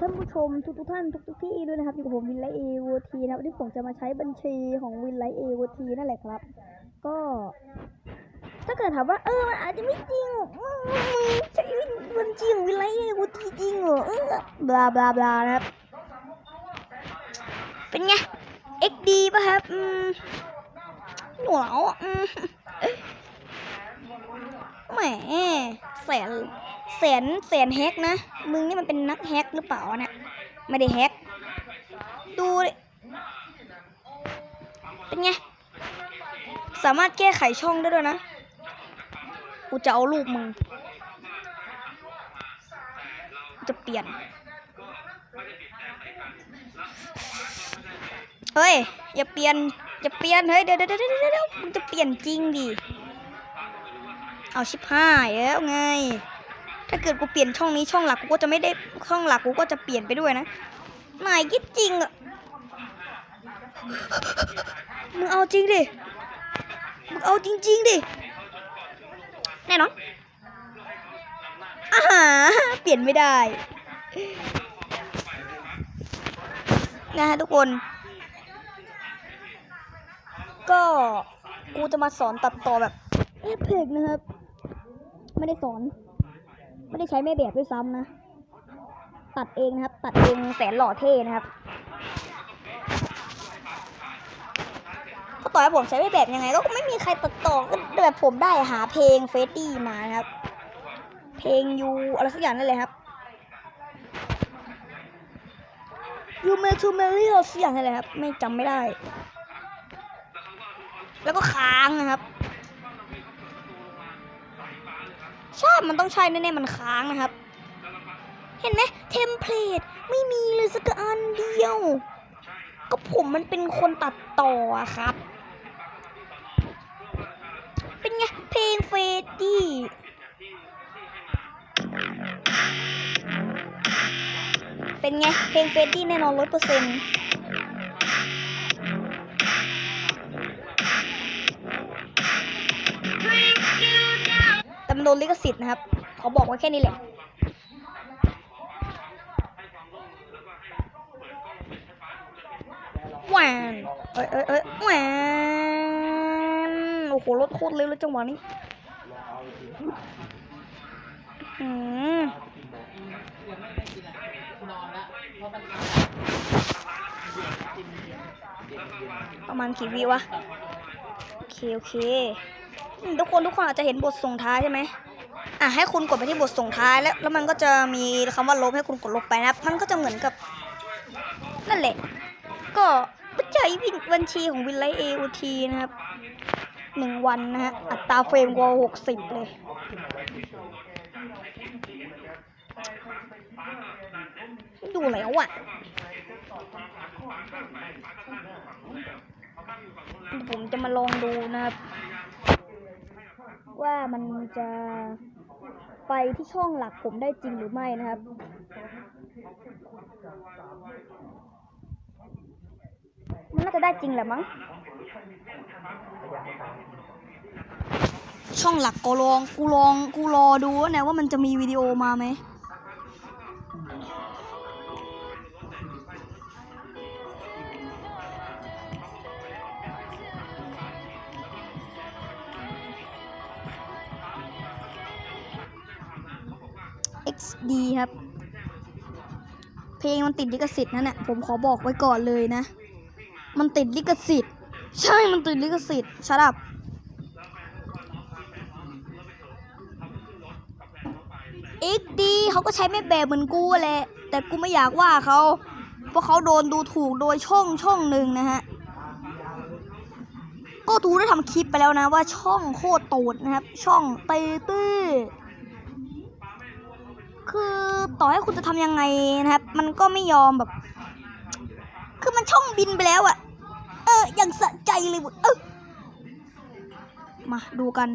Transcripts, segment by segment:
ท่านผู้ชมทุกทุกท่านทุกทุกที่ด้วยนะครับอยู่กับผมวินไลเอวทีนะวันที่ผมจะมาใช้บัญชีของวินไลเอวทีนั่นแหละครับ ก็ ถ้าเกิดถามว่าเออมันอาจจะไม่จริงมึงใช้บัญชีของวินไลเอวทีจริงเหรอเออบลาบลาบลานะครับ เป็นไง XD ป่ะครับอืมหนวอะอืมแหมแสน แสนแสนแฮกนะ มึงนี่มันเป็นนักแฮกหรือเปล่าเนี่ยไม่ได้แฮกดูเป็นไง สามารถแก้ไขช่องได้ด้วยนะ กูจะเอารูปมึง จะเปลี่ยน เฮ้ย อย่าเปลี่ยน อย่าเปลี่ยน เฮ้ย เดี๋ยวเดี๋ยวเดี๋ยวเดี๋ยวมึงจะเปลี่ยนจริงดิ เอาชิบห้ายแล้วไง ถ้าเกิดกูเปลี่ยนช่องนี้ช่องหลักกูก็จะไม่ได้ช่องหลักกูก็จะเปลี่ยนไปด้วยนะนายคิดจริงอะมึงเอาจริงดิ มึงเอาจริง ๆดิ แน่นอนอ่าฮะเปลี่ยนไม่ได้นะฮะทุกคน ก็กูจะมาสอนตัดต่อแบบเอฟเฟกนะครับ ไม่ได้สอน ไม่ได้ใช้แม่แบบด้วยซ้ำนะ ตัดเองนะครับ ตัดเองแสนหล่อเท่นะครับก็ต่อให้ผมใช้แม่แบบยังไง ก็ไม่มีใครตัดต่อก็แบบผมได้หาเพลงเฟสตี้มานะครับ เพลงยูอะไรสักอย่างนั่นเลยครับยูเมทูเมลี่อะไรสักอย่างนั่นเลยครับ ไม่จำไม่ได้ แล้วก็ค้างนะครับ ใช่มันต้องใช่แน่ๆมันค้างนะครับ เห็นไหมเทมเพลตไม่มีเลยสักอันเดียว ก็ผมมันเป็นคนตัดต่อครับ เป็นไง เพลงเฟดดี้เป็นไง เพลงเฟดดี้แน่นอนร้อยเปอร์เซ็นต์ โดนลิขสิทธิ์นะครับเขาบอกไว้แค่นี้แหละแหวนเอ้ยเอ้ยเอ้ยแหวนโอ้โหรถโคตรเร็วเลยจังหวะนี้อืมประมาณกี่วิวะ โอเค โอเค ทุกคนทุกคนอาจจะเห็นบทส่งท้ายใช่ไหมอะให้คุณกดไปที่บทส่งท้ายแล้วแล้วมันก็จะมีคำว่าลบให้คุณกดลบไปนะมันก็จะเหมือนกับ นั่นแหละ ก็ใช้บัญชีของวินไลเอโอทีนะครับหนึ่งวันนะฮะอัตราเฟรมว่าหกสิบเลย ดูแล้วอะผมจะมาลองดูนะครับ ว่ามันจะไปที่ช่องหลักผมได้จริงหรือไม่นะครับ มันน่าจะได้จริงแหละมั้ง ช่องหลักกูลองกูลองกูรอดูนะว่ามันจะมีวิดีโอมาไหม XD ครับ เพลงมันติดลิขสิทธิ์นั่นแหละผมขอบอกไว้ก่อนเลยนะ มันติดลิขสิทธิ์ ใช่มันติดลิขสิทธิ์ชัดอับ XD เขาก็ใช้ไม่แบบเหมือนกูแหละแต่กูไม่อยากว่าเขาเพราะเขาโดนดูถูกโดยช่องช่องหนึ่งนะฮะก็ทูได้ทำคลิปไปแล้วนะว่าช่องโคตรตูดนะครับ ช่องเตตื้อ คือต่อให้คุณจะทำยังไงนะครับ มันก็ไม่ยอมแบบ คือมันช่องบินไปแล้วอะเอออย่างสะใจเลยบุเออมาดูกัน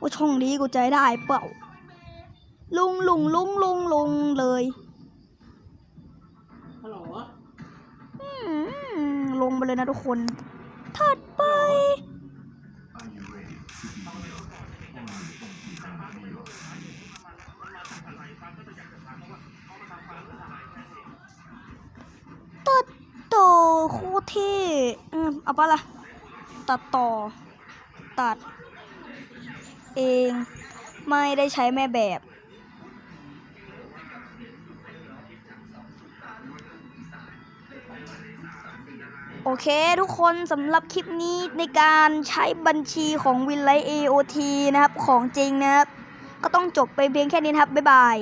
ว่าช่องนี้กูใจได้เปล่า ลุงลุงลุงลุงลุงเลยฮัลโหลอืมลงไปเลยนะทุกคนถัดไป เที่อืมเอาปะล่ะ ตัดต่อ ตัด เอง ไม่ได้ใช้แม่แบบ โอเคทุกคนสำหรับคลิปนี้ในการใช้บัญชีของวินไล AOT นะครับ ของจริงนะครับ ก็ต้องจบไปเพียงแค่นี้นะครับ บ๊ายบาย